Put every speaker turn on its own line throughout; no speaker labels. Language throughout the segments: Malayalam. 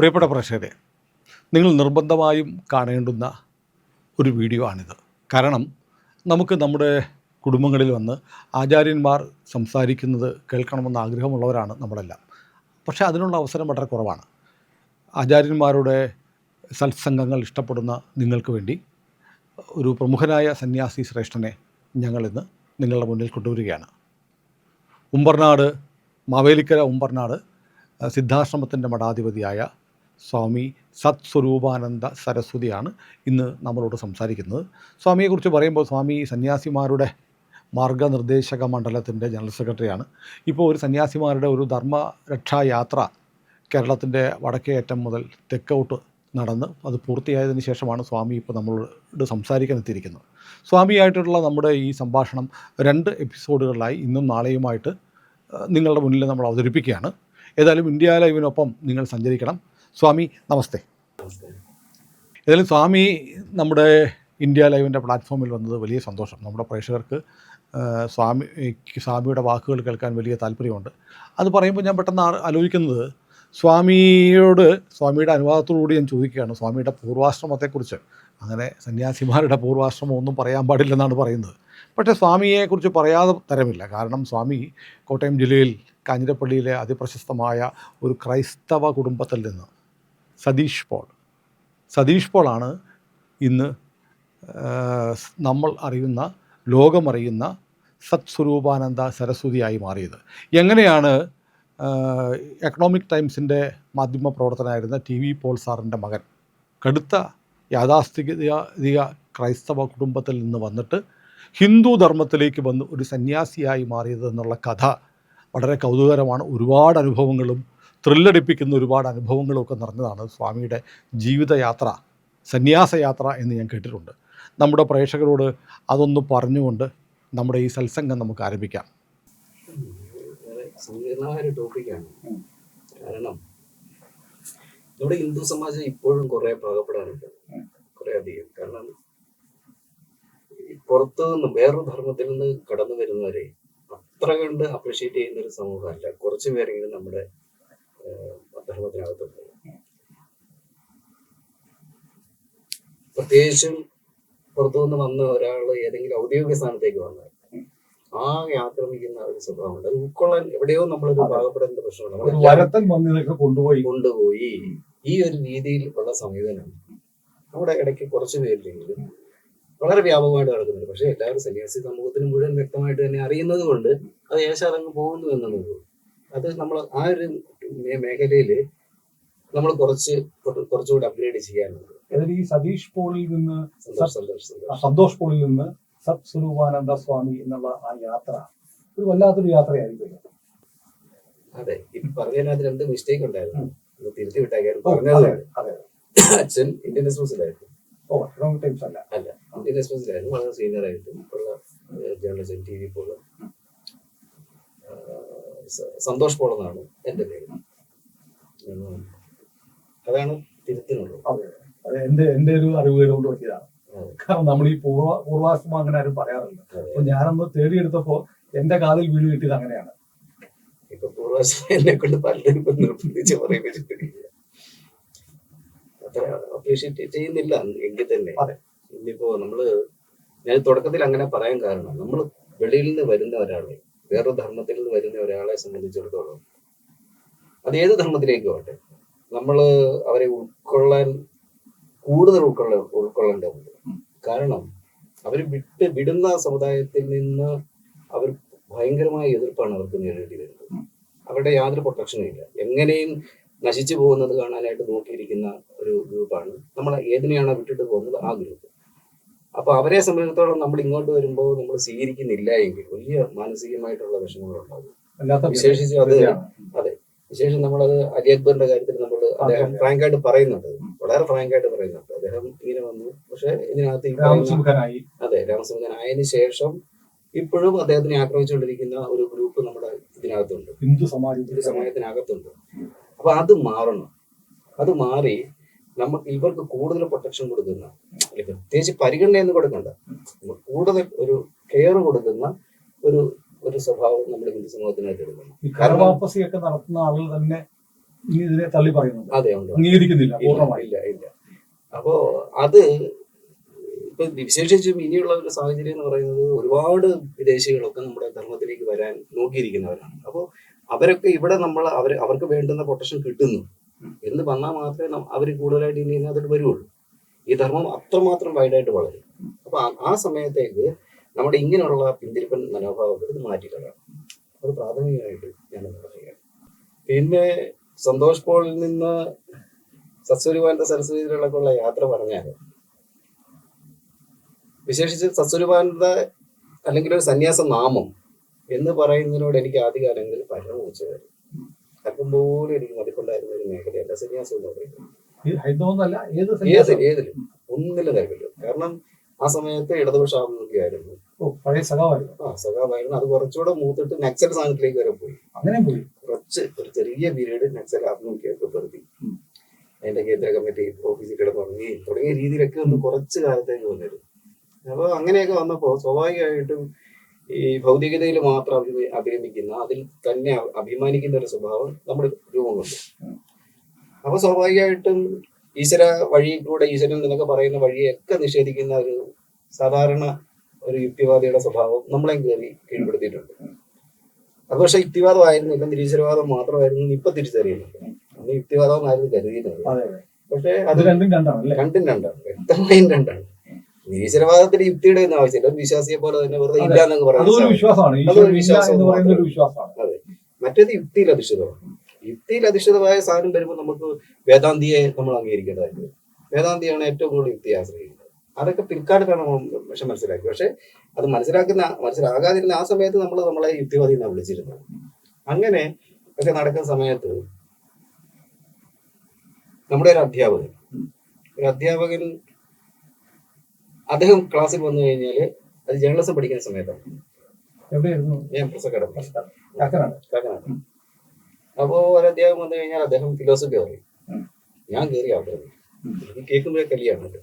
പ്രിയപ്പെട്ട പ്രേക്ഷകരെ നിങ്ങൾ നിർബന്ധമായും കാണേണ്ടുന്ന ഒരു വീഡിയോ ആണിത്. കാരണം നമുക്ക് നമ്മുടെ കുടുംബങ്ങളിൽ വന്ന് ആചാര്യന്മാർ സംസാരിക്കുന്നത് കേൾക്കണമെന്ന് ആഗ്രഹമുള്ളവരാണ് നമ്മളെല്ലാം. പക്ഷേ അതിനുള്ള അവസരം വളരെ കുറവാണ്. ആചാര്യന്മാരുടെ സത്സംഗങ്ങൾ ഇഷ്ടപ്പെടുന്ന നിങ്ങൾക്ക് വേണ്ടി ഒരു പ്രമുഖനായ സന്യാസി ശ്രേഷ്ഠനെ ഞങ്ങളിന്ന് നിങ്ങളുടെ മുന്നിൽ കൊണ്ടുവരികയാണ്. ഉമ്പർനാട് മാവേലിക്കര ഉമ്പർനാട് സിദ്ധാശ്രമത്തിന്റെ മഠാധിപതിയായ സ്വാമി സത് സ്വരൂപാനന്ദ സരസ്വതിയാണ് ഇന്ന് നമ്മളോട് സംസാരിക്കുന്നത്. സ്വാമിയെക്കുറിച്ച് പറയുമ്പോൾ സ്വാമി സന്യാസിമാരുടെ മാർഗനിർദ്ദേശക മണ്ഡലത്തിന്റെ ജനറൽ സെക്രട്ടറിയാണ്. ഇപ്പോൾ ഒരു സന്യാസിമാരുടെ ഒരു ധർമ്മരക്ഷായാത്ര കേരളത്തിന്റെ വടക്കേയറ്റം മുതൽ തെക്കോട്ട് നടന്ന് അത് പൂർത്തിയായതിന് ശേഷമാണ് സ്വാമി ഇപ്പോൾ നമ്മളോട് സംസാരിക്കാൻ എത്തിയിരിക്കുന്നത്. സ്വാമിയായിട്ടുള്ള നമ്മുടെ ഈ സംഭാഷണം രണ്ട് എപ്പിസോഡുകളിലായി ഇന്നും നാളെയുമായിട്ട് നിങ്ങളുടെ മുന്നിൽ നമ്മൾ അവതരിപ്പിക്കുകയാണ്. ഏതായാലും ഇന്ത്യ ലൈവിനൊപ്പം നിങ്ങൾ സഞ്ചരിക്കണം. സ്വാമി നമസ്തേ. ഏതായാലും സ്വാമി നമ്മുടെ ഇന്ത്യ ലൈവിന്റെ പ്ലാറ്റ്ഫോമിൽ വന്നത് വലിയ സന്തോഷം. നമ്മുടെ പ്രേക്ഷകർക്ക് സ്വാമിക്ക് സ്വാമി സ്വാമിയുടെ വാക്കുകൾ കേൾക്കാൻ വലിയ താല്പര്യമുണ്ട്. അത് പറയുമ്പോൾ ഞാൻ പെട്ടെന്ന് ആലോചിക്കുന്നത് സ്വാമിയോട് സ്വാമിയുടെ അനുവാദത്തോടുകൂടി ഞാൻ ചോദിക്കുകയാണ്. സ്വാമിയുടെ പൂർവാശ്രമത്തെക്കുറിച്ച്. അങ്ങനെ സന്യാസിമാരുടെ പൂർവാശ്രമം ഒന്നും പറയാൻ പാടില്ലെന്നാണ് പറയുന്നത്. പക്ഷേ സ്വാമിയെക്കുറിച്ച് പറയാതെ തരമില്ല. കാരണം സ്വാമി കോട്ടയം ജില്ലയിൽ കാഞ്ഞിരപ്പള്ളിയിലെ അതിപ്രശസ്തമായ ഒരു ക്രൈസ്തവ കുടുംബത്തിൽ നിന്ന് സതീഷ് പോൾ. സതീഷ് പോളാണ് ഇന്ന് നമ്മൾ അറിയുന്ന ലോകമറിയുന്ന സത്സ്വരൂപാനന്ദ സരസ്വതിയായി മാറിയത്. എങ്ങനെയാണ് എക്കണോമിക് ടൈംസിന്റെ മാധ്യമ പ്രവർത്തനമായിരുന്ന ടി വി പോൾ സാറിന്റെ മകൻ കടുത്ത യാഥാസ്ഥിതിക ക്രൈസ്തവ കുടുംബത്തിൽ നിന്ന് വന്നിട്ട് ഹിന്ദു ധർമ്മത്തിലേക്ക് വന്ന് ഒരു സന്യാസിയായി മാറിയത് എന്നുള്ള കഥ വളരെ കൗതുകരമാണ്. ഒരുപാട് അനുഭവങ്ങളും ത്രില്ലടിപ്പിക്കുന്ന ഒരുപാട് അനുഭവങ്ങളൊക്കെ നിറഞ്ഞതാണ് സ്വാമിയുടെ ജീവിതയാത്ര സന്യാസയാത്ര എന്ന് ഞാൻ കേട്ടിട്ടുണ്ട്. നമ്മുടെ പ്രേക്ഷകരോട് അതൊന്ന് പറഞ്ഞുകൊണ്ട് നമ്മുടെ ഈ സത്സംഗം നമുക്ക് ആരംഭിക്കാം.
ടോപ്പിക്കാണ്. കാരണം നമ്മുടെ ഹിന്ദു സമാജം ഇപ്പോഴും കുറെ പാകപ്പെടാനുണ്ട് കുറെ അധികം. കാരണം പുറത്തു നിന്ന് വേറൊരു ധർമ്മത്തിൽ നിന്ന് കടന്നു വരുന്നവരെ അത്ര കണ്ട് അപ്രീഷിയേറ്റ് ചെയ്യുന്ന ഒരു സമൂഹമല്ല. കുറച്ച് പേരെങ്കിലും നമ്മുടെ ഏഹ്, ധർമ്മത്തിനകത്തുണ്ട് പ്രത്യേകിച്ചും പുറത്തുനിന്ന് വന്ന ഒരാൾ ഏതെങ്കിലും ഔദ്യോഗിക സ്ഥാനത്തേക്ക് വന്നാൽ ആകെ ആക്രമിക്കുന്ന ഒരു സ്വഭാവമുണ്ട്. അത് ഉൾക്കൊള്ളാൻ എവിടെയോ നമ്മളൊരു പാകപ്പെടേണ്ട പ്രശ്നമാണ്
കൊണ്ടുപോയി.
കൊണ്ടുപോയി. ഈ ഒരു രീതിയിൽ ഉള്ള സമീപനം നമ്മുടെ ഇടയ്ക്ക് കുറച്ച് പേരിലെങ്കിലും വളരെ വ്യാപകമായിട്ട് നടക്കുന്നുണ്ട്. പക്ഷെ എല്ലാവരും സന്യാസി സമൂഹത്തിന് മുഴുവൻ വ്യക്തമായിട്ട് തന്നെ അറിയുന്നത് കൊണ്ട് അത് ഏശാദങ്ങ് പോകുന്നു എന്നുള്ളത് അത് നമ്മൾ ആ ഒരു മേഖലയിൽ നമ്മൾ കുറച്ച് കുറ- കുറച്ചുകൂടി അപ്ഗ്രേഡ് ചെയ്യാനുണ്ട്.
അതായത് ഈ സതീഷ് പോളിൽ നിന്ന്
സന്തോഷം
പോളിൽ നിന്ന് സത് സ്വരൂപാനന്ദ സ്വാമി എന്നുള്ള ആ യാത്ര ഒരു വല്ലാത്തൊരു യാത്രയായിരിക്കും
അതെ ഈ പറഞ്ഞതിനകത്ത് രണ്ട് മിസ്റ്റേക്ക് ഉണ്ടായിരുന്നു. തിരുത്തി പറഞ്ഞത്
അതെ.
അച്ഛൻ ഇന്ത്യൻ എക്സ്പ്രസിലായിരുന്നു.
അല്ല.
അല്ല ഇന്ത്യൻ എക്സ്പ്രസിലായിരുന്നു. വളരെ സീനിയർ ആയിട്ടും ഉള്ള journalism T V Paul Santhosh Paul എന്നാണ് എന്റെ പേര് അതാണ് തിരുത്തിനുള്ളത്.
അതെ അത് എന്റെ എന്റെ ഒരു അറിവ് കൊണ്ട് പറ്റിയതാണ് കാരണം നമ്മൾ ഈ പൂർവ പൂർവാശ്രമം അങ്ങനെ ആരും പറയാറില്ല. അപ്പൊ ഞാനൊന്ന് തേടിയെടുത്തപ്പോ എന്റെ കാതിൽ വീട് കിട്ടിയത് അങ്ങനെയാണ്.
ഇപ്പൊ പൂർവാശ്രമം എന്നെ കൊണ്ട് പലരും നിർബന്ധിച്ച് പറയിപ്പിച്ചിട്ടില്ല. അത്ര അപ്രീഷിയേറ്റ് ചെയ്യുന്നില്ല എങ്കിൽ തന്നെ.
അതെ.
ഇനിയിപ്പോ നമ്മൾ ഞാൻ തുടക്കത്തിൽ അങ്ങനെ പറയാൻ കാരണം നമ്മൾ വെളിയിൽ നിന്ന് വരുന്ന ഒരാളെ വേറൊരു ധർമ്മത്തിൽ നിന്ന് വരുന്ന ഒരാളെ സംബന്ധിച്ചിടത്തോളം അത് ഏത് ധർമ്മത്തിലേക്ക് ആവട്ടെ നമ്മൾ അവരെ ഉൾക്കൊള്ളാൻ കൂടുതൽ ഉൾക്കൊള്ള ഉൾക്കൊള്ളേണ്ടതുണ്ട് കാരണം അവർ വിട്ട് വിടുന്ന സമുദായത്തിൽ നിന്ന് അവർ ഭയങ്കരമായ എതിർപ്പാണ് അവർക്ക് നേരിടേണ്ടി വരുന്നത്. അവരുടെ യാതൊരു പ്രൊട്ടക്ഷനും ഇല്ല. എങ്ങനെയും നശിച്ചു പോകുന്നത് കാണാനായിട്ട് നോക്കിയിരിക്കുന്ന ഒരു ഗ്രൂപ്പാണ് നമ്മൾ ഏതിനെയാണോ വിട്ടിട്ട് പോകുന്നത് ആ ഗ്രൂപ്പ്. അപ്പൊ അവരെ സംബന്ധിച്ചിടത്തോളം നമ്മൾ ഇങ്ങോട്ട് വരുമ്പോൾ നമ്മൾ സ്വീകരിക്കുന്നില്ല എങ്കിൽ വലിയ മാനസികമായിട്ടുള്ള വിഷമങ്ങളുണ്ടാകും വിശേഷിച്ച് അത് അതെ. വിശേഷം നമ്മളത് അലി അക്ബറിന്റെ കാര്യത്തിൽ നമ്മൾ അദ്ദേഹം. ഫ്രാങ്ക് ആയിട്ട് പറയുന്നുണ്ട്. വളരെ ഫ്രാങ്ക് ആയിട്ട് പറയുന്നുണ്ട്. അദ്ദേഹം ഇങ്ങനെ വന്നു. പക്ഷെ ഇതിനകത്ത് അതെ രാമസിംഹൻ ആയതിനു ശേഷം ഇപ്പോഴും അദ്ദേഹത്തിനെ ആക്രമിച്ചുകൊണ്ടിരിക്കുന്ന ഒരു ഗ്രൂപ്പ് നമ്മുടെ ഇതിനകത്തുണ്ട്.
ഹിന്ദു സമാജത്തിന്റെ
സമയത്തിനകത്തുണ്ട് അപ്പൊ അത് മാറണം. അത് മാറി നമുക്ക് ഇവർക്ക് കൂടുതൽ പ്രൊട്ടക്ഷൻ കൊടുക്കുന്ന അല്ലെങ്കിൽ പ്രത്യേകിച്ച് പരിഗണനയൊന്നും കൊടുക്കണ്ട. കൂടുതൽ ഒരു കെയർ കൊടുക്കുന്ന ഒരു ഒരു സ്വഭാവം നമ്മൾ ഹിന്ദു സമൂഹത്തിനായിട്ട് എടുക്കണം
കരവാപ്പസിയൊക്കെ നടത്തുന്ന ആളുകൾ തന്നെ ഇതിനെ തള്ളി പറയുന്നുണ്ട്.
അതെ ഉണ്ട്.
അംഗീകരിക്കുന്നില്ല
ഇല്ല അപ്പോ അത് ഇപ്പൊ വിശേഷിച്ചും ഇനിയുള്ള ഒരു സാഹചര്യം എന്ന് പറയുന്നത് ഒരുപാട് വിദേശികളൊക്കെ നമ്മുടെ ധർമ്മത്തിലേക്ക് വരാൻ നോക്കിയിരിക്കുന്നവരാണ്. അപ്പോൾ അവരൊക്കെ ഇവിടെ നമ്മൾ അവർ അവർക്ക് വേണ്ടുന്ന പ്രൊട്ടക്ഷൻ കിട്ടുന്നു. എന്ന് വന്നാൽ മാത്രമേ അവർ കൂടുതലായിട്ട് ഇനി അതിൽ വരുള്ളൂ. ഈ ധർമ്മം അത്രമാത്രം വൈഡായിട്ട് വളരും. അപ്പൊ ആ- സമയത്തേക്ക് നമ്മുടെ ഇങ്ങനെയുള്ള പിന്തിരിപ്പൻ മനോഭാവം ഇത് മാറ്റിക്കളയണം. അത് പ്രാഥമികമായിട്ട് ഞാൻ പറയുകയാണ്. പിന്നെ സന്തോഷ് പോളിൽ നിന്ന് സത്സ്വരൂപാനന്ദ സരസ്വതിയിലേക്കുള്ള യാത്ര പറഞ്ഞാൽ വിശേഷിച്ച് സത്സ്വരൂപാനന്ദ അല്ലെങ്കിൽ ഒരു സന്യാസ നാമം എന്ന് പറയുന്നതിനോട് എനിക്ക് ആദ്യകാലങ്ങളിൽ പരമോച്ചതായിരുന്നു അല്പം പോലും എനിക്ക് മതിപ്പുണ്ടായിരുന്ന ഒരു മേഖലയല്ല സന്യാസം എന്ന് പറയുന്നത്.
ഈ ഹൈന്ദവന്നല്ല ഏത്
ഏതിലും ഒന്നിലും കാര്യമില്ല. കാരണം ആ സമയത്ത് ഇടതുപക്ഷ ആഭിമുഖ്യമായിരുന്നു
പഴയ സഖാവായിരുന്നു.
ആ സഖാവായിരുന്നു. അത് കുറച്ചുകൂടെ മൂത്തിട്ട് നക്സൽ സാധനത്തിലേക്ക് വരെ പോയി.
അങ്ങനെ പോയി?
കുറച്ച് ഒരു ചെറിയ പീരീഡ് നക്സൽ പെടുത്തി
ഉം.
അതിന്റെ കേന്ദ്ര കമ്മിറ്റി ഓഫീസിൽ കിടന്നുറങ്ങി തുടങ്ങിയ രീതിയിലൊക്കെ ഒന്ന് കുറച്ച് കാലത്തേക്ക് വന്നിരുന്നു. അപ്പൊ അങ്ങനെയൊക്കെ വന്നപ്പോ സ്വാഭാവികമായിട്ടും ഈ ഭൗതികതയിൽ മാത്രം അഭി- അഭിരമിക്കുന്ന അതിൽ തന്നെ അഭിമാനിക്കുന്ന ഒരു സ്വഭാവം നമ്മുടെ രൂപം കൊണ്ട്. അപ്പൊ സ്വാഭാവികമായിട്ടും ഈശ്വര വഴി കൂടെ ഈശ്വരൻ എന്നൊക്കെ പറയുന്ന വഴിയൊക്കെ നിഷേധിക്കുന്ന ഒരു സാധാരണ ഒരു യുക്തിവാദിയുടെ സ്വഭാവം നമ്മളെ കയറി കീഴ്പ്പെടുത്തിയിട്ടുണ്ട്. അത് പക്ഷെ യുക്തിവാദമായിരുന്നില്ല നിരീശ്വരവാദം മാത്രമായിരുന്നു ഇപ്പൊ തിരിച്ചറിയുന്നുണ്ട്. അന്ന് യുക്തിവാദമായിരുന്നു കരുതിയിരുന്നത് പക്ഷെ
അത് രണ്ടും രണ്ടാണ്
രണ്ടും രണ്ടാണ്. വ്യക്തമായും രണ്ടാണ്. നിരീശ്വരവാദത്തിന് യുക്തിയുടെ ഒന്നും ആവശ്യമില്ല. ഒരു വിശ്വാസിയെ പോലെ തന്നെ വെറുതെ ഇല്ല എന്നൊക്കെ
അതൊരു വിശ്വാസമാണ്.
അതൊരു വിശ്വാസം
എന്ന് പറയുന്ന ഒരു
മാത്രം.
വിശ്വാസമാണ്.
മറ്റേത് യുക്തിയിൽ അധിഷ്ഠിതമാണ് യുക്തിയിൽ അധിഷ്ഠിതമായ സാധനം വരുമ്പോൾ നമുക്ക് വേദാന്തിയെ നമ്മൾ അംഗീകരിക്കേണ്ടതായിട്ട്. വേദാന്തിയാണ് ഏറ്റവും കൂടുതൽ യുക്തിയെ ആശ്രയിക്കുന്നത്. അതൊക്കെ പിൽക്കാലത്താണ് നമ്മൾ പക്ഷെ മനസ്സിലാക്കി പക്ഷെ അത് മനസ്സിലാക്കുന്ന മനസ്സിലാകാതിരുന്ന ആ സമയത്ത് നമ്മൾ നമ്മളെ യുക്തിവാദി എന്നാണ് വിളിച്ചിരുന്നത്. അങ്ങനെ ഒക്കെ നടക്കുന്ന സമയത്ത് നമ്മുടെ ഒരു അധ്യാപകൻ ഒരു അധ്യാപകൻ അദ്ദേഹം ക്ലാസ്സിൽ വന്നു കഴിഞ്ഞാൽ അത് ജേർണലിസം പഠിക്കുന്ന സമയത്താണ്
എവിടെയായിരുന്നു?
ഞാൻ പ്രസംഗം
കാക്കനാട്.
കാക്കനാട്. അപ്പോ ഒരു അധ്യാപകം വന്നു കഴിഞ്ഞാൽ അദ്ദേഹം ഫിലോസഫി പറയും ഞാൻ കയറി അവിടെ
ഉം.
എനിക്ക് കേൾക്കുമ്പോഴേ കല്യാണമല്ലോ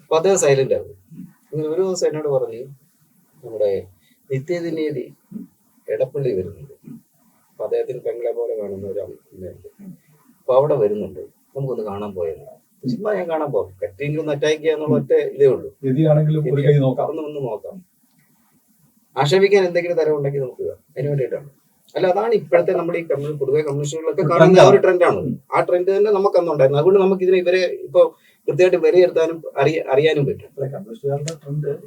അപ്പൊ അദ്ദേഹം സൈലന്റ് ആകും അങ്ങനെ ഒരു ദിവസം എന്നോട് പറഞ്ഞു നമ്മുടെ നിത്യദിനേതി എടപ്പള്ളി വരുന്നുണ്ട്. അപ്പൊ അദ്ദേഹത്തിന് പെങ്ങളെ പോലെ കാണുന്ന ഒരു അമ്മയുണ്ട് അപ്പൊ അവിടെ വരുന്നുണ്ട്. നമുക്കൊന്ന് കാണാൻ പോയത് ചുമ്മാ ഞാൻ കാണാൻ പോകും. ഒന്ന് അറ്റാക്ക് ചെയ്യാന്നുള്ള ഒറ്റ ഇതേ ഉള്ളൂ. ഒന്ന് ഒന്ന് നോക്കാം. ആക്ഷേപിക്കാൻ എന്തെങ്കിലും തരം ഉണ്ടെങ്കിൽ നോക്കുക അതിന് വേണ്ടിയിട്ടാണ്. അല്ല അതാണ് ഇപ്പോഴത്തെ നമ്മുടെ ഈ കമ്മ്യൂണി പൊതുവെ കമ്മ്യൂണിസ്റ്റുകളിലൊക്കെ കാണുന്ന ആ ഒരു ട്രെൻഡാണ്. ആ ട്രെൻഡ് തന്നെ നമുക്ക് അന്നുണ്ടായിരുന്നു അതുകൊണ്ട് നമുക്ക് ഇതിനെ ഇവരെ ഇപ്പൊ കൃത്യമായിട്ട് വിലയിരുത്താനും അറിയ അറിയാനും പറ്റും.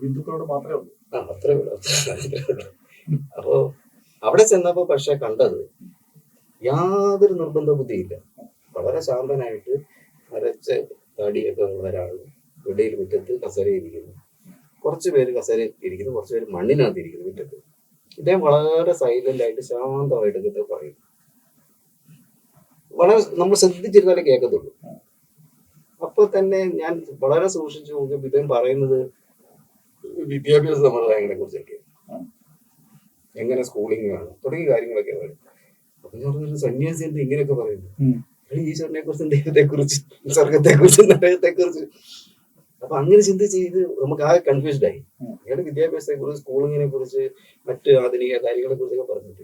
ഹിന്ദുക്കളോട് മാത്രമേ ഉള്ളൂ.
ആ അത്രേ ഉള്ളൂ അത്രേ ഉള്ളൂ. അപ്പോ അവിടെ ചെന്നപ്പോ പക്ഷെ കണ്ടത് യാതൊരു നിർബന്ധ ബുദ്ധിയില്ല. വളരെ ശാന്തനായിട്ട് അരച്ച് താടിയൊക്കെ ഉള്ള ഒരാൾ വെടിയിൽ മുറ്റത്ത് കസരയിരിക്കുന്നു കുറച്ച് പേര് കസേരയിൽ ഇരിക്കുന്നു കുറച്ച് പേര് മണ്ണിനകത്ത് ഇരിക്കുന്നു മുറ്റത്ത്. ഇദ്ദേഹം വളരെ സൈലന്റ് ആയിട്ട് ശാന്തമായിട്ട് ഇതൊക്കെ പറയും വളരെ നമ്മൾ ശ്രദ്ധിച്ചിരുന്നാലേ കേൾക്കത്തുള്ളൂ. അപ്പൊ തന്നെ ഞാൻ വളരെ സൂക്ഷിച്ചു നോക്കിയപ്പോൾ ഇദ്ദേഹം പറയുന്നത് വിദ്യാഭ്യാസ സമ്പ്രദായങ്ങളെ കുറിച്ചൊക്കെ. എങ്ങനെ സ്കൂളിംഗ് ആണ് തുടങ്ങിയ കാര്യങ്ങളൊക്കെ പറയും അപ്പൊ പറഞ്ഞു സന്യാസി എന്താ ഇങ്ങനെയൊക്കെ പറയുന്നു. ഈശ്വരനെ കുറിച്ചും ദൈവത്തെ കുറിച്ച് സ്വർഗത്തെ കുറിച്ചും നരകത്തെ കുറിച്ച് അപ്പൊ അങ്ങനെ ചിന്തിച്ച് ഇത് നമുക്ക് ആകെ കൺഫ്യൂസ്ഡ് ആയി.
ഉം.
അയാൾ വിദ്യാഭ്യാസത്തെ കുറിച്ച് സ്കൂളിങ്ങിനെ കുറിച്ച് മറ്റ് ആധുനിക കാര്യങ്ങളെ കുറിച്ചൊക്കെ പറഞ്ഞിട്ട്.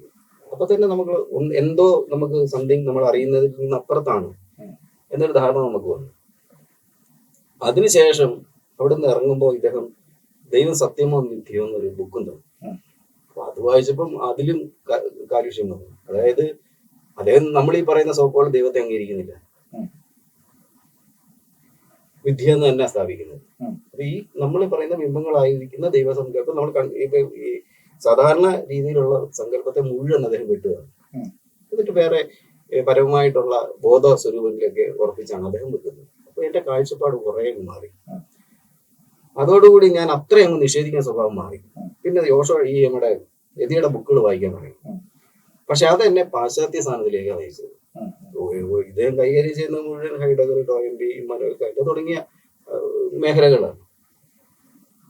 അപ്പൊ തന്നെ നമുക്ക് എന്തോ നമുക്ക് സംതിങ് നമ്മൾ അറിയുന്നതിൽ നിന്ന് അപ്പുറത്താണ് എന്നൊരു ധാരണ നമുക്ക് വന്നു. അതിനുശേഷം അവിടെ നിന്ന് ഇറങ്ങുമ്പോൾ ഇദ്ദേഹം ദൈവം സത്യമോ മിഥ്യയോ എന്നൊരു ബുക്കും തന്നു. അപ്പൊ അത് വായിച്ചപ്പം അതിലും കാലുഷ്യം വന്നു. അതായത് അദ്ദേഹം നമ്മൾ ഈ പറയുന്ന സോക്കോൾ ദൈവത്തെ അംഗീകരിക്കുന്നില്ല. വിദ്യ എന്ന് തന്നെ സ്ഥാപിക്കുന്നത്. അപ്പൊ ഈ നമ്മൾ പറയുന്ന ബിംബങ്ങളായിരിക്കുന്ന ദൈവസങ്കല്പം നമ്മൾ ഇപ്പൊ ഈ സാധാരണ രീതിയിലുള്ള സങ്കല്പത്തെ മുഴുവൻ അദ്ദേഹം വിട്ടുകയാണ്. എന്നിട്ട് വേറെ പരമമായിട്ടുള്ള ബോധ സ്വരൂപത്തിലേക്ക് ഉറപ്പിച്ചാണ് അദ്ദേഹം വെക്കുന്നത്. അപ്പൊ എന്റെ കാഴ്ചപ്പാട് കുറെ മാറി. അതോടുകൂടി ഞാൻ അത്രയും അങ്ങ് നിഷേധിക്കുന്ന സ്വഭാവം മാറി. പിന്നെ യോശോ ഈ നമ്മുടെ യതിയുടെ ബുക്കുകൾ വായിക്കാൻ തുടങ്ങി. പക്ഷെ അത് എന്നെ പാശ്ചാത്യ സ്ഥാനത്തിലേക്ക് നയിച്ചത്. ഓ, ഇദ്ദേഹം കൈകാര്യം ചെയ്യുന്ന മുഴുവൻ ഹൈഡഗർ ഇമ്മാനുവൽ കാറ്റ് തുടങ്ങിയ മേഖലകളാണ്.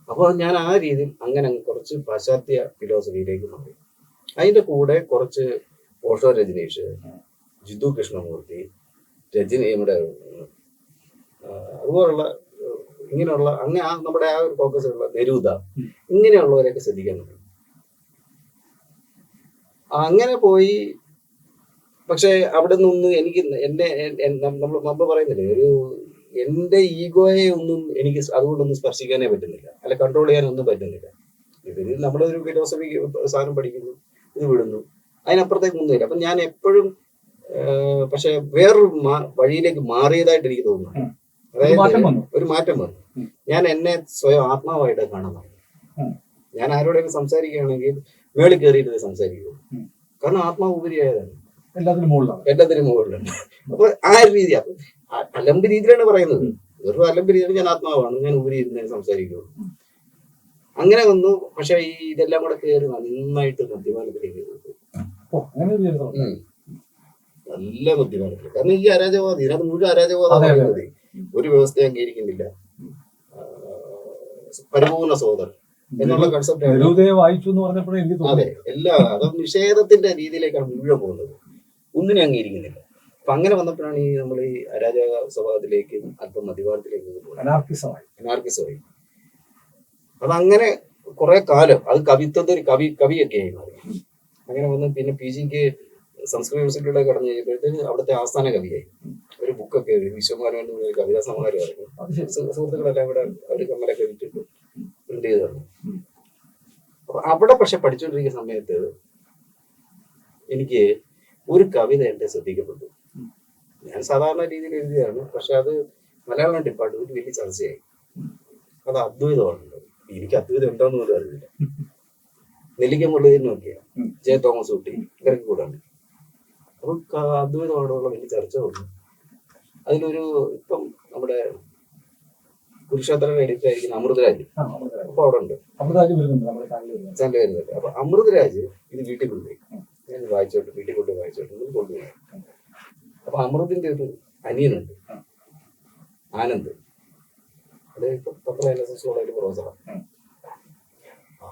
അപ്പോൾ ഞാൻ ആ രീതിയിൽ അങ്ങനെ കുറച്ച് പാശ്ചാത്യ ഫിലോസഫിയിലേക്ക് മാറി. അതിന്റെ കൂടെ കുറച്ച് ഓഷോ രജനീഷ് ജിതു കൃഷ്ണമൂർത്തി രജനി നമ്മുടെ അതുപോലുള്ള ഇങ്ങനെയുള്ള അങ്ങനെ ആ നമ്മുടെ ആ ഒരു ഫോക്കസ് ഉള്ള നെരൂദ. ഇങ്ങനെയുള്ളവരെയൊക്കെ ശ്രദ്ധിക്കാൻ തുടങ്ങി. അങ്ങനെ പോയി. പക്ഷെ അവിടെ നിന്ന് എനിക്ക് എന്റെ നമ്മൾ നമ്മൾ പറയുന്നില്ലേ ഒരു എന്റെ ഈഗോയെ ഒന്നും എനിക്ക് അതുകൊണ്ടൊന്നും സ്പർശിക്കാനേ പറ്റുന്നില്ല. അല്ല കൺട്രോൾ ചെയ്യാനൊന്നും പറ്റുന്നില്ല. ഇതിന് നമ്മളൊരു ഫിലോസഫി സാധനം പഠിക്കുന്നു ഇത് വിടുന്നു. അതിനപ്പുറത്തേക്കൊന്നുമില്ല അപ്പൊ ഞാൻ എപ്പോഴും പക്ഷെ വേറൊരു വഴിയിലേക്ക് മാറിയതായിട്ട് എനിക്ക് തോന്നുന്നു. അതായത് ഒരു മാറ്റം വന്നു. ഞാൻ എന്നെ സ്വയം ആത്മാവായിട്ട് കാണാൻ
തുടങ്ങി
ഞാൻ ആരോടെങ്കിലും സംസാരിക്കുകയാണെങ്കിൽ മേളിൽ കയറിയിട്ട് സംസാരിക്കുള്ളൂ
ഉം.
കാരണം ആത്മാവ് ഉപരിയായതാണ്
എല്ലാത്തിനും മുകളിലാണ്.
എല്ലാത്തിനും മുകളിലാണ്. അപ്പൊ ആ ഒരു രീതി അപ്പൊ അലമ്പ് രീതിയിലാണ് പറയുന്നത്. വെറും അലമ്പ് രീതിയിൽ ഞാൻ ആത്മാവാണ്. ഞാൻ ഉപരി ഇരുന്ന് സംസാരിക്കുള്ളൂ. അങ്ങനെ വന്നു. പക്ഷെ ഈ ഇതെല്ലാം കൂടെ കയറി നന്നായിട്ട് മദ്യപാനത്തിലേക്ക്. നല്ല ബുദ്ധിമാനത്തിൽ കാരണം ഈ അരാജകവാദി ഇതിനകത്ത് മുഴുവൻ അരാജകവാദം ഒരു വ്യവസ്ഥ അംഗീകരിക്കുന്നില്ല. പരിപൂർണ സോദരൻ എന്നുള്ള കൺസെപ്റ്റ്
വായിച്ചു എന്ന് പറഞ്ഞപ്പോഴേ എനിക്ക്
അതെ എല്ലാ അതും നിഷേധത്തിന്റെ രീതിയിലേക്കാണ് മുഴുവൻ പോകുന്നത്. ഒന്നിനെ അംഗീകരിക്കുന്നില്ല. അപ്പൊ അങ്ങനെ വന്നപ്പോഴാണ് ഈ നമ്മൾ ഈ അരാജക സ്വഭാവത്തിലേക്ക് അല്പം പോകുന്നത്.
അനാർക്കിസമായി.
അനാർക്കിസമായി. അതങ്ങനെ കുറെ കാലം അത് കവിത്വത്തെ ഒരു കവി കവിയൊക്കെ ആയി മാറി. അങ്ങനെ വന്ന് പിന്നെ പി ജിക്ക് സംസ്കൃത യൂണിവേഴ്സിറ്റിയുടെ കടന്നു കഴിഞ്ഞപ്പോഴത്തേക്ക് അവിടുത്തെ ആസ്ഥാന കവിയായി. ഒരു ബുക്കൊക്കെ എഴുതി വിശ്വകുമാരൻ എന്ന് പറഞ്ഞ ഒരു കവിതാ സമാഹാരം ഇറങ്ങി സുഹൃത്തുക്കളെല്ലാം കൂടെ അവർ കമ്മലൊക്കെ വിറ്റിട്ട് പ്രിന്റ് ചെയ്തു അവിടെ പക്ഷെ പഠിച്ചുകൊണ്ടിരിക്കുന്ന സമയത്ത് എനിക്ക് ഒരു കവിത എന്റെ ശ്രദ്ധിക്കപ്പെട്ടു. ഞാൻ സാധാരണ രീതിയിൽ എഴുതിയതാണ് പക്ഷെ അത് മലയാളം ഡിപ്പാർട്ട്മെന്റ് വലിയ ചർച്ചയായി. അത് അദ്വൈതമാണല്ലോ. എനിക്ക് അദ്വൈതം എന്താന്ന് പോലും അറിയില്ല നെല്ലിക്ക മുരളീധരൻ നോക്കിയ. ജെ തോമസ് കുട്ടി ഇവരൊക്കെ കൂടാണ്. അപ്പം അദ്വൈതമാണുള്ള വലിയ ചർച്ച വന്നു. അതിലൊരു ഇപ്പം നമ്മുടെ കുരുക്ഷേത്ര ആയിരിക്കുന്ന അമൃതരാജ്. അപ്പൊ അവിടെ ഉണ്ട്
അമൃതരാജ്
ചാനൽ വരുന്നുണ്ട്. അപ്പൊ അമൃതരാജ് ഇത് വീട്ടിൽ കൊണ്ടുപോയി. ഞാൻ വായിച്ചോട്ട് വീട്ടിൽ കൊണ്ട് വായിച്ചോട്ട് കൊണ്ടുപോയി. അപ്പൊ അമൃതിന്റെ ഒരു അനിയനുണ്ട്. ആനന്ദ്. അത് ഇപ്പൊ പത്ര എൻ എസ് എസ് കോളേജിൽ പ്രൊഫസറാണ്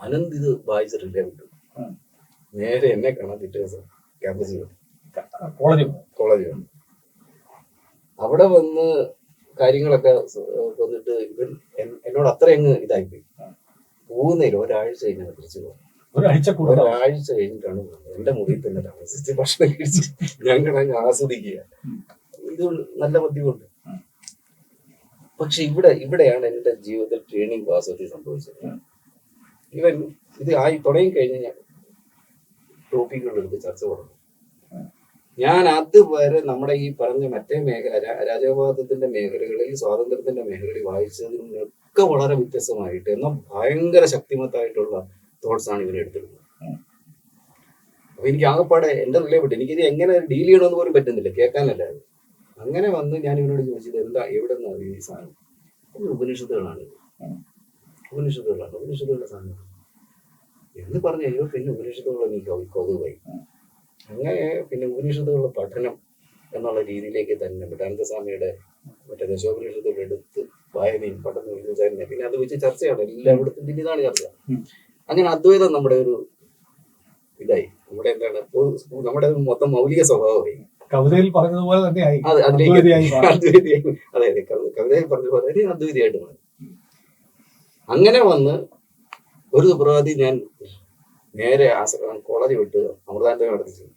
ആനന്ദ് ഇത് വായിച്ചിട്ടില്ല വിട്ടു നേരെ എന്നെ കാണാൻ പിറ്റേ ദിവസം ക്യാമ്പസിൽ കോളേജ്
കോളേജിൽ
അവിടെ വന്ന് കാര്യങ്ങളൊക്കെ വന്നിട്ട് ഇവൻ എന്നോട് അത്ര അങ്ങ് ഇതായിപ്പോയി. പോകുന്നതിൽ ഒരാഴ്ച കഴിഞ്ഞാൽ തിരിച്ചു പോകും
ഒരാഴ്ച കൂടുതൽ
ഒരാഴ്ച കഴിഞ്ഞിട്ടാണ് എന്റെ മുറിയിൽ തന്നെ താമസിച്ച് ഭക്ഷണം കഴിച്ച് ഞങ്ങൾ അങ്ങ് ആസ്വദിക്കുക ഇത് നല്ല ബുദ്ധിമുട്ട്. പക്ഷെ ഇവിടെ ഇവിടെയാണ് എന്റെ ജീവിതത്തിൽ ട്രെയിനിങ് വാസ്തവത്തിൽ സംഭവിച്ചത്. ഇവൻ ഇത് ആയി തുടങ്ങി കഴിഞ്ഞ് ഞാൻ ടോപ്പിക്കുകളെടുത്ത് ചർച്ച തുടങ്ങും. ഞാൻ അതുവരെ നമ്മുടെ ഈ പറഞ്ഞ മറ്റേ മേഖല രാജാവാദത്തിന്റെ മേഖലകളിൽ സ്വാതന്ത്ര്യത്തിന്റെ മേഖലകളിൽ വായിച്ചതിൽ നിന്നൊക്കെ വളരെ വ്യത്യസ്തമായിട്ട് എന്നാൽ ഭയങ്കര ശക്തിമത്തായിട്ടുള്ള തോട്ട്സ് ആണ് ഇവരെടുത്തിരുന്നത് അപ്പൊ എനിക്ക് ആകെപ്പാടെ എന്റെ എനിക്ക് എനിക്കിത് എങ്ങനെ ഡീൽ ചെയ്യണമെന്ന് പോലും പറ്റുന്നില്ല. കേൾക്കാനല്ല. അങ്ങനെ വന്ന് ഞാൻ ഇവനോട് ചോദിച്ചത് എന്താ എവിടെ നിന്നാണ് ഈ സാധനം? ഉപനിഷത്തുകളാണ്. ഉപനിഷത്തുകളാണ്? ഉപനിഷത്തുകളുടെ സാധനം? എന്ന് പറഞ്ഞു കഴിഞ്ഞാൽ പിന്നെ ഉപനിഷത്തുകൾ എനിക്ക് കൊതുവായി അങ്ങനെ പിന്നെ ഉപനിഷത്തുകളുടെ പഠനം എന്നുള്ള രീതിയിലേക്ക് തന്നെ വിടാനന്ദസ്വാമിയുടെ മറ്റേ ദശോപനിഷത്തുകൾ എടുത്ത് വായനയും പഠനവും ഇത് തന്നെ പിന്നെ അത് വെച്ച് ചർച്ചയാണ്. എല്ലായിടത്തും പിന്നെ ഇതാണ് ചർച്ച അങ്ങനെ അദ്വൈതം നമ്മുടെ ഒരു ഇതായി. നമ്മുടെ എന്താണ്? നമ്മുടെ മൊത്തം മൗലിക സ്വഭാവമായി.
കവിതയിൽ പറഞ്ഞതുപോലെ തന്നെയായി.
അത് അതിലേക്ക് അതെ അതെ. കവി- കവിതയിൽ പറഞ്ഞതുപോലെ തന്നെ അദ്വൈതിയായിട്ട് മാറി. അങ്ങനെ വന്ന് ഒരു സുപ്രഭാതി ഞാൻ നേരെ കോളേജ് വിട്ട് അമൃതാനന്ദം ചെന്നു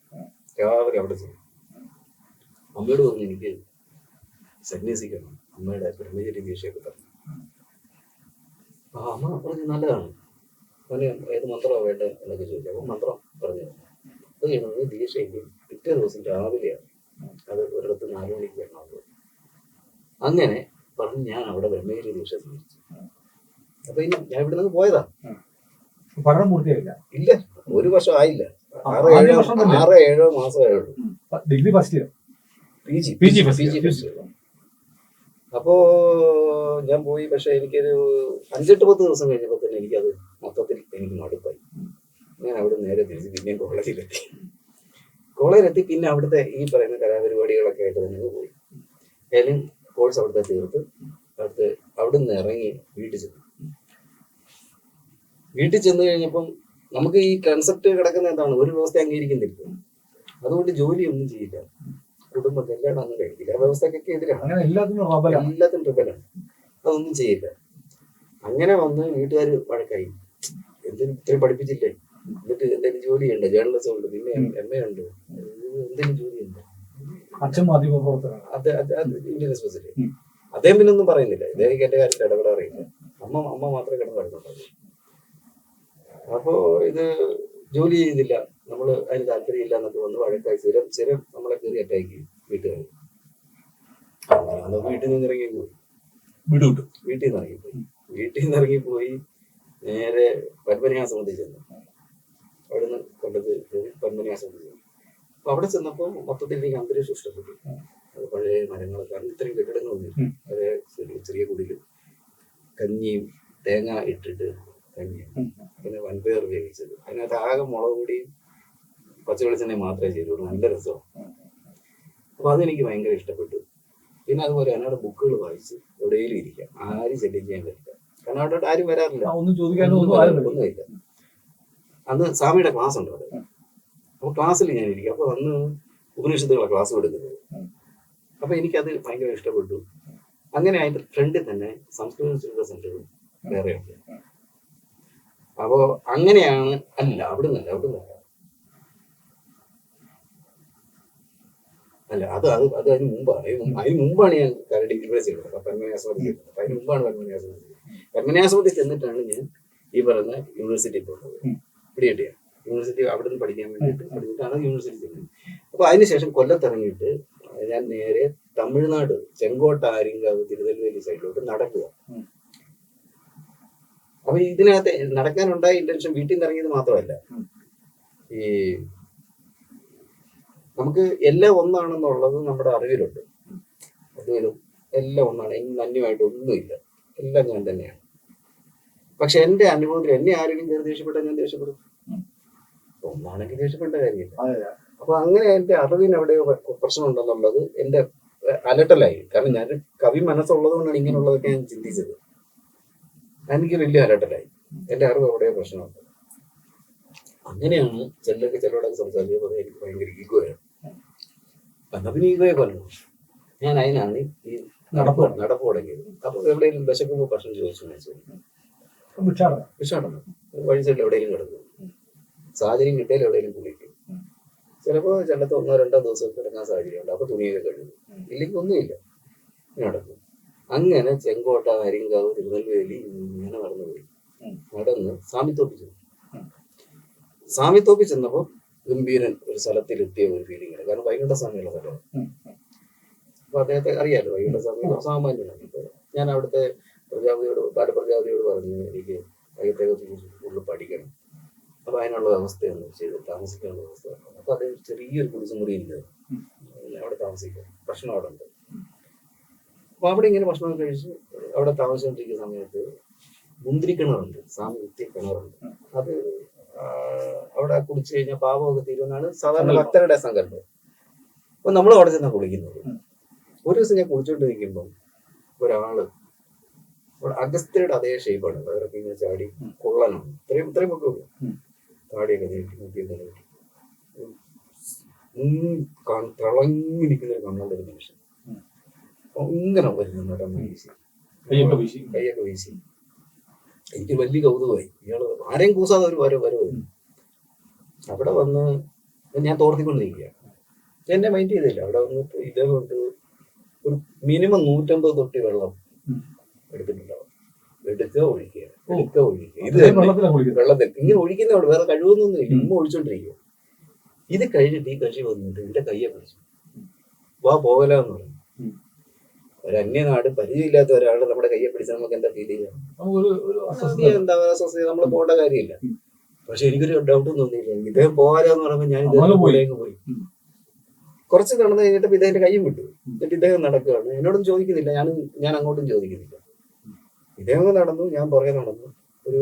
രാവിലെ അവിടെ ചെന്നു. അമ്മയോട് പറഞ്ഞു എനിക്ക് സന്യസിക്കണം. അമ്മയുടെ ബ്രഹ്മചര്യ ദീക്ഷയൊക്കെ പറഞ്ഞു. ആ അമ്മ പറഞ്ഞു നല്ലതാണ്. അവന് ഏത് മന്ത്രമാണ് വേണ്ടത് എന്നൊക്കെ ചോദിച്ചു. അപ്പൊ മന്ത്രം പറഞ്ഞു. അത് ചെയ്യുന്നത് ദീക്ഷയ്ക്ക് പിറ്റേ ദിവസം രാവിലെയാണ്. അത് ഒരിടത്ത് നാലു മണിക്ക് വരണം അങ്ങനെ പറഞ്ഞ് ഞാൻ അവിടെ ബ്രഹ്മചര്യ ദീക്ഷ സ്വീകരിച്ചു അപ്പൊ ഇനി ഞാൻ ഇവിടെ നിന്ന് പോയതാ.
പഠനം പൂർത്തിയായില്ല.
ഇല്ല ഒരു വർഷം ആയില്ല. ആറ് ഏഴോ മാസമേ ഉള്ളൂ.
Degree first year.
P G
P G
P G first. അപ്പോ ഞാൻ പോയി പക്ഷെ എനിക്കൊരു അഞ്ചെട്ട് പത്ത് ദിവസം കഴിഞ്ഞപ്പോൾ തന്നെ എനിക്കത് മൊത്തത്തിൽ എനിക്ക് മടുപ്പായി. ഞാൻ അവിടെ നേരെ തിരിച്ച് പിന്നെയും കോളേജിലെത്തി. കോളേജിലെത്തി പിന്നെ അവിടുത്തെ ഈ പറയുന്ന കലാപരിപാടികളൊക്കെ ആയിട്ട് തന്നെ പോയി. ഏതായാലും കോഴ്സ് അവിടുത്തെ തീർത്ത് അടുത്ത് അവിടുന്ന് ഇറങ്ങി വീട്ടിൽ ചെന്നു. വീട്ടിൽ ചെന്ന് കഴിഞ്ഞപ്പം നമുക്ക് ഈ കൺസെപ്റ്റ് കിടക്കുന്ന എന്താണ്? ഒരു വ്യവസ്ഥ അംഗീകരിക്കുന്നില്ല. അതുകൊണ്ട് ജോലിയൊന്നും ചെയ്യില്ല. കുടുംബം കല്യാണം ഒന്നും കഴിക്കില്ല. ആ വ്യവസ്ഥക്കൊക്കെ എതിരാണ്
എല്ലാത്തിനും റിബലാണ്
അതൊന്നും ചെയ്യില്ല. അങ്ങനെ വന്ന് വീട്ടുകാർ വഴക്കായി. എന്തിനും ഇത്രയും പഠിപ്പിച്ചില്ലേ? എന്നിട്ട് എന്തെങ്കിലും ജോലിയുണ്ട്? ജേർണലിസം ഉണ്ട് പിന്നെ എം എ ഉണ്ട്. എന്തെങ്കിലും ജോലിയുണ്ട്?
അച്ഛൻ.
അദ്ദേഹം പിന്നെ ഒന്നും പറയുന്നില്ല. ഇദ്ദേഹം എന്റെ കാര്യത്തിൽ ഇടപെടാറില്ല. അമ്മ അമ്മ മാത്രമേ കിടന്നു പറയുന്നുള്ളൂ അപ്പോ ഇത് ജോലി ചെയ്തില്ല. നമ്മൾ അതിന് താല്പര്യമില്ല എന്നൊക്കെ വന്ന് വഴക്കായി. സ്ഥിരം സ്ഥിരം നമ്മളെ കയറി അറ്റാക്കി വീട്ടുകാർ അങ്ങനെ വീട്ടിൽ നിന്ന് ഇറങ്ങി പോയി.
വിടുവിട്ടു
വീട്ടിൽ നിന്ന് ഇറങ്ങിപ്പോയി വീട്ടിൽ നിന്ന് ഇറങ്ങിപ്പോയി നേരെ പത്മനിയാസമത്തിൽ ചെന്നു. നിന്ന് കൊണ്ടത് പത്മനിയാസമത്തിൽ ചെന്നു. അപ്പൊ അവിടെ ചെന്നപ്പോൾ മൊത്തത്തിൽ എനിക്ക് അന്തരീക്ഷം ഇഷ്ടപ്പെട്ടു. അത് പഴയ മരങ്ങളൊക്കെ അന്ന് ഇത്രയും കെട്ടിടങ്ങളൊന്നും. പഴയ ചെറിയ ചെറിയ കുടിലും കഞ്ഞിയും തേങ്ങ ഇട്ടിട്ട്
ഉം.
പിന്നെ വൻപയർ ഉപയോഗിച്ചത്. അതിനകത്ത് ആകെ മുളക് പൊടിയും പച്ചവെളിച്ചെണ്ണയും മാത്രമേ ചെയ്തുള്ളൂ നല്ല രസമാണ്. അപ്പൊ അതെനിക്ക് ഭയങ്കര ഇഷ്ടപ്പെട്ടു. പിന്നെ അതുപോലെ എന്നോട് ബുക്കുകൾ വായിച്ച് എവിടെയെങ്കിലും ഇരിക്കാം. ആരും ശല്യം പറ്റില്ല. കാരണം അവിടെ ആരും വരാറില്ല.
ഒന്നും ചോദിക്കാനോ
ഒന്നുമില്ല. അന്ന് സ്വാമിയുടെ ക്ലാസ് ഉണ്ട് അവിടെ. അപ്പൊ ക്ലാസ്സിൽ ഞാൻ ഇരിക്കും. അപ്പൊ അന്ന് ഉപനിഷത്തുകളെ ക്ലാസ് എടുക്കുന്നത്
അപ്പോൾ
അപ്പൊ എനിക്കത് ഭയങ്കര ഇഷ്ടപ്പെട്ടു. അങ്ങനെ അതിന്റെ ഫ്രണ്ടിൽ തന്നെ സംസ്കൃത ഇൻസ്റ്റിറ്റ്യൂട്ട് സെന്ററും വേറെ ഉണ്ട് അപ്പോ അങ്ങനെയാണ് അല്ല അവിടെ നിന്നല്ല അവിടെ നിന്നല്ല അല്ല അത് അത് അത് അതിന് മുമ്പാണ്. അതിന് മുമ്പ് അതിന് മുമ്പാണ് ഞാൻ കരടി ഇവിടെ ചെയ്തത്. പന്മന്യാസമത്തിൽ ചെയ്തത്. അപ്പൊ അതിന് മുമ്പാണ് പന്മന്യാസമത്തിൽ പന്മന്യാസമത്തിൽ ചെന്നിട്ടാണ് ഞാൻ ഈ പറയുന്ന യൂണിവേഴ്സിറ്റി പോകുന്നത് കിട്ടിയ യൂണിവേഴ്സിറ്റി അവിടെ നിന്ന് പഠിക്കാൻ വേണ്ടിയിട്ട് പഠിച്ചിട്ടാണ് യൂണിവേഴ്സിറ്റി ചെന്നത്. അപ്പൊ അതിനുശേഷം കൊല്ലത്തിറങ്ങിയിട്ട് ഞാൻ നേരെ തമിഴ്നാട് ചെങ്കോട്ട ആര്യങ്കാവ് തിരുനെൽവേലി സൈഡിലോട്ട് നടക്കുക. അപ്പൊ ഇതിനകത്ത് നടക്കാനുണ്ടായ ഇന്റൻഷൻ വീട്ടിൽ നിന്ന് ഇറങ്ങിയത് മാത്രമല്ല. ഈ നമുക്ക് എല്ലാം ഒന്നാണെന്നുള്ളത് നമ്മുടെ അറിവിലുണ്ട്. അതുവരും എല്ലാം ഒന്നാണ്. ഇന്ന് അന്യമായിട്ട് ഒന്നുമില്ല. എല്ലാം ഞാൻ തന്നെയാണ്. പക്ഷെ എന്റെ അനുഭവത്തിൽ എന്നെ ആരെങ്കിലും കയറി ദേഷ്യപ്പെട്ടാൽ ഞാൻ ദേഷ്യപ്പെടും? ഒന്നാണെങ്കിൽ ദേഷ്യപ്പെട്ട കാര്യമില്ല. അപ്പൊ അങ്ങനെ എന്റെ അറിവിന് എവിടെയോ പ്രശ്നം ഉണ്ടെന്നുള്ളത് എന്റെ അലട്ടലായി. കാരണം ഞാൻ കവി മനസ്സുള്ളത് കൊണ്ടാണ് ഇങ്ങനെയുള്ളതൊക്കെ ഞാൻ ചിന്തിച്ചത്. എനിക്ക് വലിയ അലട്ടലായി. എന്റെ അറിവ് അവിടെ പ്രശ്നമുണ്ട്. അങ്ങനെയാണ് ചിലരൊക്കെ ചിലരോടൊക്കെ സംസാരിച്ചപ്പോൾ എനിക്ക് ഭയങ്കര ഈഗോയാണ് എന്നാ പിന്നെ ഈഗോയെ കൊല്ലണം ഞാൻ അതിനാണ് ഈ നടപ്പ് നടപ്പ് തുടങ്ങിയത്. അപ്പൊ എവിടെയെങ്കിലും വിശക്കുമ്പോൾ ഭക്ഷണം ചോദിച്ചു വെച്ചു വിഷമാണ് വഴി സൈഡിൽ എവിടെയെങ്കിലും കിടക്കും. സാഹചര്യം കിട്ടിയാൽ എവിടെയെങ്കിലും കുളിക്കും.
ചിലപ്പോൾ
ചിലപ്പോ ചിലത്ത് ഒന്നോ രണ്ടോ ദിവസം കിടക്കാൻ സാഹചര്യമുണ്ട് അപ്പൊ തുണിയൊക്കെ കഴുകും. ഇല്ലെങ്കിൽ ഒന്നുമില്ല. നടക്കും. അങ്ങനെ ചെങ്കോട്ട അരിങ്കാവ് തിരുനെൽവേലി ഇങ്ങനെ നടന്നു പോയി
ഉം.
നടന്ന് സാമിത്തോപ്പി ചെന്നു. സാമിത്തോപ്പി ചെന്നപ്പോൾ ഗംഭീരൻ ഒരു സ്ഥലത്തിൽ എത്തിയ ഒരു ഫീലിംഗ് ആണ് കാരണം വൈകുണ്ഠ സ്വാമിയുള്ള സ്ഥലമാണ്. അപ്പൊ അദ്ദേഹത്തെ അറിയാലോ വൈകുണ്ഠ സ്വാമി സാമാന്യനാണ് ഞാൻ അവിടുത്തെ പ്രജാപതിയോട് ബാലപ്രജാപതിയോട് പറഞ്ഞു എനിക്ക് വൈകിട്ടത്തെ കുറിച്ച് കൂടുതൽ പഠിക്കണം അപ്പൊ അതിനുള്ള വ്യവസ്ഥയൊന്നും ചെയ്ത് താമസിക്കാനുള്ള വ്യവസ്ഥ. അപ്പൊ അദ്ദേഹം ചെറിയൊരു കുടിസുമുറി ഉണ്ട്
ഉം.
അവിടെ താമസിക്കാം ഭക്ഷണം അവിടെ ഉണ്ട് അപ്പൊ അവിടെ ഇങ്ങനെ ഭക്ഷണം കഴിച്ച് അവിടെ താമസിച്ചുകൊണ്ടിരിക്കുന്ന സമയത്ത് മുന്തിരി കിണറുണ്ട് സാമൂഹ്യ കിണറുണ്ട് അത് അവിടെ കുടിച്ചു കഴിഞ്ഞാൽ പാപമൊക്കെ തീരുമെന്നാണ് സാധാരണ. ഭക്തരുടെ സങ്കല്പം അപ്പൊ നമ്മൾ അവിടെ ചെന്നാ കുളിക്കുന്നത് ഒരു ദിവസം ഞാൻ കുളിച്ചോണ്ട് നിൽക്കുമ്പോൾ ഒരാൾ അവിടെ അഗസ്ത്യയുടെ അതേ ഷേപ്പാണ് അവരൊക്കെ ഇങ്ങനെ ചാടി
ഉം.
കൊള്ളനാണ് ഇത്രയും ഇത്രയും ഒക്കെ ഉള്ളു. താടിയൊക്കെ നീട്ടി മുട്ടിയൊക്കെ നീട്ടി ഉം, തിളങ്ങി നിൽക്കുന്ന ഒരു മനുഷ്യൻ
ഉം.
അപ്പൊ ഇങ്ങനെ വരുന്നു നടൻ വീശി.
കയ്യൊക്കെ വീശി.
കൈയൊക്കെ വീശി. എനിക്ക് വലിയ കൗതുകമായി. ഇയാൾ ആരെയും കൂസാതെ ഒരു വര വരവ് അവിടെ വന്ന് ഞാൻ തോർത്തിക്കൊണ്ടിരിക്കുകയാണ്. എന്നെ മൈൻഡ് ചെയ്തില്ല. അവിടെ വന്നിട്ട് ഇദ്ദേഹം കൊണ്ട് ഒരു മിനിമം നൂറ്റമ്പത് തൊട്ടി വെള്ളം. എടുത്തിട്ടുണ്ടാവും എടുക്കുക ഒഴിക്കുക. എടുക്കുക ഒഴിക്കുക. ഇത് വെള്ളത്തിൽ. ഇങ്ങനെ ഒഴിക്കുന്നവിടെ വേറെ കഴിവൊന്നും ഇല്ല ഇമ്മ ഒഴിച്ചോണ്ടിരിക്കുക ഇത് കഴിഞ്ഞിട്ട് ഈ കക്ഷി വന്നിട്ട് എന്റെ കയ്യെ പിടിച്ചു. വാ പോകലെന്ന് പറഞ്ഞു. ഒരു അന്യനാട് പരിചയമില്ലാത്ത ഒരാൾ നമ്മുടെ കയ്യെ പിടിച്ച് നമുക്ക് എന്താ ഫീൽ ചെയ്യാം? എന്താ അസ്വസ്ഥത? നമ്മൾ പോകേണ്ട കാര്യമില്ല. പക്ഷെ എനിക്കൊരു ഡൗട്ടും തോന്നിയില്ല. ഇദ്ദേഹം പോകാലെന്ന് പറയുമ്പോൾ ഞാൻ ഇദ്ദേഹം
പോയി.
പോയി. കുറച്ച് നടന്നു കഴിഞ്ഞിട്ട് ഇദ്ദേഹത്തിന്റെ കൈയും വിട്ടു. എന്നിട്ട് ഇദ്ദേഹം നടക്കുകയാണ്. എന്നോടും ചോദിക്കുന്നില്ല. ഞാൻ ഞാൻ അങ്ങോട്ടും ചോദിക്കുന്നില്ല. ഇദ്ദേഹം നടന്നു ഞാൻ പുറകെ നടന്നു. ഒരു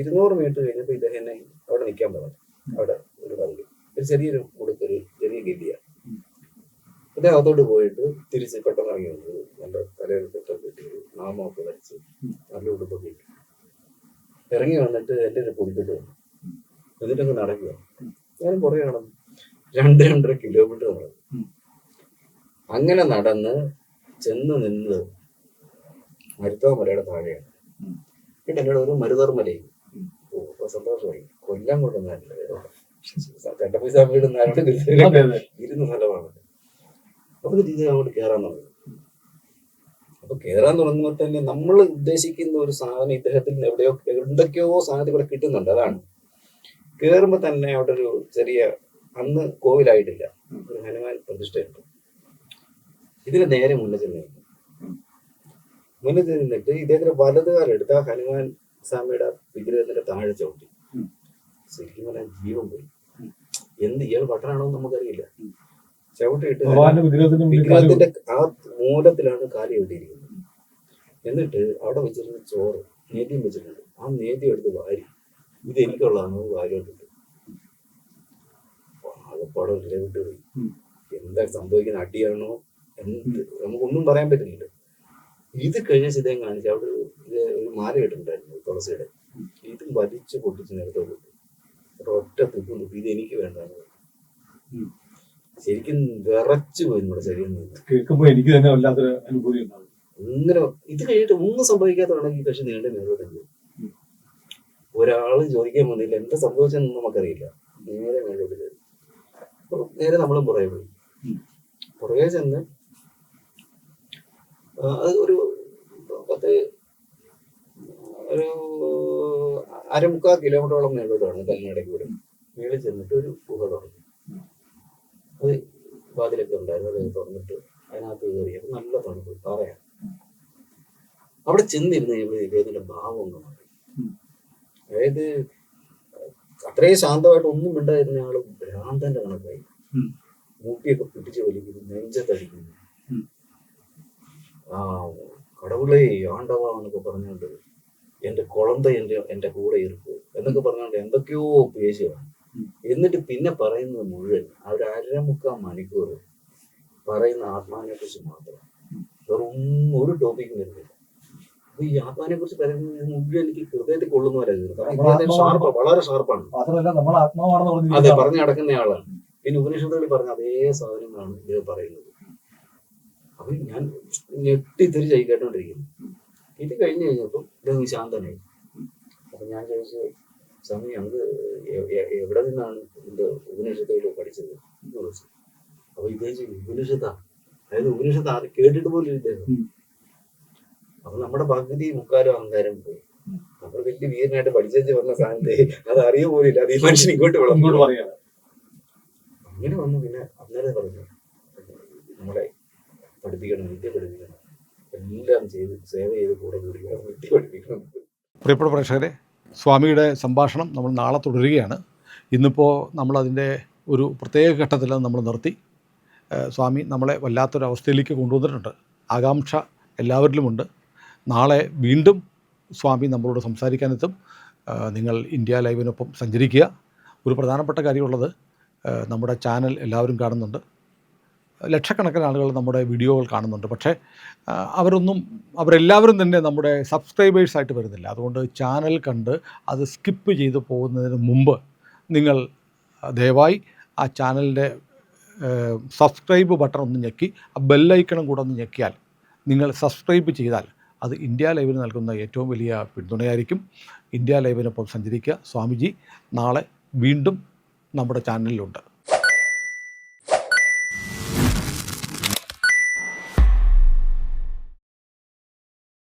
ഇരുന്നൂറ് മീറ്റർ കഴിഞ്ഞപ്പോൾ ഇദ്ദേഹം എന്നെ അവിടെ നിൽക്കാൻ പറഞ്ഞു. അവിടെ ഒരു പള്ളി ഒരു ചെറിയൊരു കൊടുക്കൊരു ചെറിയ ഗതിയാണ്.
അദ്ദേഹം
ഇദ്ദേഹം അകത്തോട്ട് പോയിട്ട് തിരിച്ച് പെട്ടെന്ന് ഇറങ്ങി വന്നു. നല്ല തലയിൽ പെട്ടൊക്കെ ഇട്ട് നാമമൊക്കെ വരച്ച് നല്ല ഉടുപ്പൊക്കെ ഇട്ടു ഇറങ്ങി വന്നിട്ട് എന്റെ ഒരു പൊടിപ്പിട്ട് വന്നു. എന്നിട്ടങ്ങ് നടക്കുക. ഞാനും പുറകെ നടന്നു. രണ്ട് രണ്ടര കിലോമീറ്റർ നടന്നു. അങ്ങനെ നടന്ന് ചെന്ന് നിന്ന് മരുത്തവ മലയുടെ താഴെയാണ്. പിന്നെ എന്നോട് ഒരു മരുതർ മലയും ഓ അപ്പൊ സന്തോഷമായി. കൊല്ലം കൊണ്ടുവന്നല്ലേ
അതെ അതെ.
ഇരുന്ന സ്ഥലമാണ്. അപ്പൊ ഇത് അങ്ങോട്ട് കയറാൻ തുടങ്ങി. അപ്പൊ കയറാൻ തുടങ്ങുമ്പോൾ തന്നെ നമ്മൾ ഉദ്ദേശിക്കുന്ന ഒരു സാധനം ഇദ്ദേഹത്തിൽ നിന്ന് എവിടെയോ എന്തൊക്കെയോ സാധനത്തിൽ ഇവിടെ കിട്ടുന്നുണ്ട് അതാണ്. കയറുമ്പോൾ തന്നെ അവിടെ ഒരു ചെറിയ അന്ന് കോവിലായിട്ടില്ല. ഒരു ഹനുമാൻ പ്രതിഷ്ഠയുണ്ട്. ഇതിന് നേരെ മുന്നിൽ ചെന്ന്. മുന്നിൽ ചെന്ന് നിന്നിട്ട് ഇദ്ദേഹത്തിന്റെ വലതുകാലെടുത്ത് ആ ഹനുമാൻ സ്വാമിയുടെ വിഗ്രഹത്തിന്റെ താഴെ ചവിട്ടി. ശരിക്കും പറഞ്ഞാൽ ജീവൻ പോയി. എന്ത് ഇയാൾ പട്ടണാണോ നമുക്കറിയില്ല. ചവിട്ടിയിട്ട്
ഭഗവാന്റെ വിഗ്രഹത്തിന്റെ
ആ മൂലത്തിലാണ് കാലി കെട്ടിയിരിക്കുന്നത് എന്നിട്ട് അവിടെ വെച്ചിരുന്ന ചോറ് നേദ്യം വെച്ചിട്ടുണ്ട്. ആ നേദ്യം എടുത്ത് വാരി. ഇത് എനിക്കുള്ളതാണ് വാരി ആകെപ്പാടെ ഒരു വിട്ട് പോയി.
ഉം.
എന്താ സംഭവിക്കുന്ന അടിയാണോ എന്ത് നമുക്കൊന്നും പറയാൻ പറ്റുന്നില്ല. ഇത് കഴിഞ്ഞ ചിതയും കാണിച്ച് അവിടെ ഒരു മാല ഇട്ടിട്ടുണ്ടായിരുന്നു തുളസിയുടെ. ഇത് വലിച്ചു പൊട്ടിച്ച് നേരത്തെ കൊടുത്തു ഒറ്റ തുപ്പും തുപ്പി ഇത് എനിക്ക് വേണ്ടാന്ന്. ശരിക്കും വിറച്ചു പോയി നമ്മുടെ ശരീരം
കേൾക്കുമ്പോ എനിക്ക് തന്നെ വല്ലാത്തൊരു അനുഭൂതി
ഇങ്ങനെ ഇത് കഴിഞ്ഞിട്ട് ഒന്നും സംഭവിക്കാത്തതാണെങ്കിൽ പക്ഷെ നീണ്ട മേലോട്ടുണ്ട്. ഒരാൾ ചോദിക്കാൻ വന്നില്ല എന്താ സംഭവിച്ചെന്ന് നമുക്കറിയില്ല. നേരെ മേലോട്ട് കയറി അപ്പൊ നേരെ നമ്മളും പുറകെ പോയി. പുറകെ ചെന്ന് അത് ഒരു പത്ത് ഒരു അരമുക്കാൽ കിലോമീറ്ററോളം മേലോട്ടാണ് കല്ലിനടയ്ക്ക് വരും മേളിൽ ചെന്നിട്ട് ഒരു ഗുഹ തുറന്നു അത് വാതിലൊക്കെ ഉണ്ടായിരുന്നു അത് തുറന്നിട്ട് അതിനകത്ത് കയറി. അപ്പൊ നല്ല തണുപ്പ് പറയാം അവിടെ ചെന്നിരുന്ന് കഴിയുമ്പോൾ ഇദ്ദേഹത്തിന്റെ ഭാവം ഒന്ന് മാറി. അതായത് അത്രയും ശാന്തമായിട്ട് ഒന്നും മിണ്ടായിരുന്ന ആൾ ഭ്രാന്തന്റെ കണക്കായി. മൂട്ടിയൊക്കെ പിടിച്ചു വലിക്കുന്നു നെഞ്ചത്തടിക്കുന്നു. ആ കടവുളേ ആണ്ടവാ എന്നൊക്കെ പറഞ്ഞുകൊണ്ട് എന്റെ കുളന്ത എന്റെ എന്റെ കൂടെ ഇരുപ്പ് എന്നൊക്കെ പറഞ്ഞുകൊണ്ട് എന്തൊക്കെയോ
ഉം.
എന്നിട്ട് പിന്നെ പറയുന്നത് മുഴുവൻ ആ ഒരു അരമുക്കാൽ മണിക്കൂർ പറയുന്ന ആത്മാവിനെ കുറിച്ച് മാത്രം. വെറും ഒരു ടോപ്പിക്കും വരുന്നില്ല. അപ്പൊ ഈ ആത്മാവിനെ കുറിച്ച് പറയുന്നത് മുഴുവൻ എനിക്ക് ഹൃദയത്തിൽ കൊള്ളുന്ന പോലെ ഷാർപ്പ് വളരെ ഷാർപ്പാണ്. അതെ പറഞ്ഞു നടക്കുന്ന ആളാണ്. പിന്നെ ഉപനിഷത്തുകളിൽ പറഞ്ഞ അതേ സാധനങ്ങളാണ് ഇത് പറയുന്നത്. അപ്പൊ ഞാൻ ഞെട്ടിത്തിരിച്ചായി കേട്ടോണ്ടിരിക്കുന്നു. ഇത് കഴിഞ്ഞ് കഴിഞ്ഞപ്പോൾ ഇതൊന്ന് ശാന്തനായി. അപ്പൊ ഞാൻ ചോദിച്ചു എ- എ- എവിടെ നിന്നാണ് ഇതിന്റെ ഉപനിഷത്തുകൾ പഠിച്ചത്? എന്ന് ചോദിച്ചു. അപ്പൊ ഇദ്ദേഹം ചോദിച്ചു, ഉപനിഷത്താ. അതായത് ഉപനിഷത്ത് ആരും കേട്ടിട്ട് പോലും ഇദ്ദേഹം. അപ്പൊ നമ്മുടെ പകുതി മുക്കാലും അഹങ്കാരം പോയി. നമ്മൾ വലിയ വീരനായിട്ട് പഠിച്ചു പറഞ്ഞ സാധനത്തെ അത് അറിയ പോലില്ല അത് ഈ മനുഷ്യൻ ഇങ്ങോട്ട്
ഇങ്ങോട്ട് പറയാം.
അങ്ങനെ വന്നു പിന്നെ അന്നേരം പറഞ്ഞു നമ്മളെ പഠിപ്പിക്കണം വിദ്യ പഠിപ്പിക്കണം. എല്ലാം ചെയ്ത് സേവ ചെയ്ത് കൂടെ കൂടി വിദ്യ പഠിപ്പിക്കണം.
പ്രിയപ്പെട്ട പ്രേക്ഷകരെ സ്വാമിയുടെ സംഭാഷണം നമ്മൾ നാളെ തുടരുകയാണ്. ഇന്നിപ്പോൾ നമ്മളതിന്റെ ഒരു പ്രത്യേക ഘട്ടത്തിൽ നമ്മൾ നിർത്തി. സ്വാമി നമ്മളെ വല്ലാത്തൊരവസ്ഥയിലേക്ക് കൊണ്ടുവന്നിട്ടുണ്ട്. ആകാംക്ഷ എല്ലാവരിലുമുണ്ട്. നാളെ വീണ്ടും സ്വാമി നമ്മളോട് സംസാരിക്കാനെത്തും. നിങ്ങൾ ഇന്ത്യ ലൈവിനൊപ്പം സഞ്ചരിക്കുക. ഒരു പ്രധാനപ്പെട്ട കാര്യമുള്ളത് നമ്മുടെ ചാനൽ എല്ലാവരും കാണുന്നുണ്ട്. ലക്ഷക്കണക്കിന് ആളുകൾ നമ്മുടെ വീഡിയോകൾ കാണുന്നുണ്ട്. പക്ഷേ അവരൊന്നും അവരെല്ലാവരും തന്നെ നമ്മുടെ സബ്സ്ക്രൈബേഴ്സായിട്ട് വരുന്നില്ല. അതുകൊണ്ട് ചാനൽ കണ്ട് അത് സ്കിപ്പ് ചെയ്ത് പോകുന്നതിന് മുമ്പ് നിങ്ങൾ ദയവായി ആ ചാനലിന്റെ സബ്സ്ക്രൈബ് ബട്ടൺ ഒന്ന് ഞെക്കി ആ ബെല്ലൈക്കണം കൂടെ ഒന്ന് ഞെക്കിയാൽ നിങ്ങൾ സബ്സ്ക്രൈബ് ചെയ്താൽ അത് ഇന്ത്യ ലൈവിന് നൽകുന്ന ഏറ്റവും വലിയ പിന്തുണയായിരിക്കും. ഇന്ത്യ ലൈവിനൊപ്പം സഞ്ചരിക്കുക. സ്വാമിജി നാളെ വീണ്ടും നമ്മുടെ ചാനലിലുണ്ട്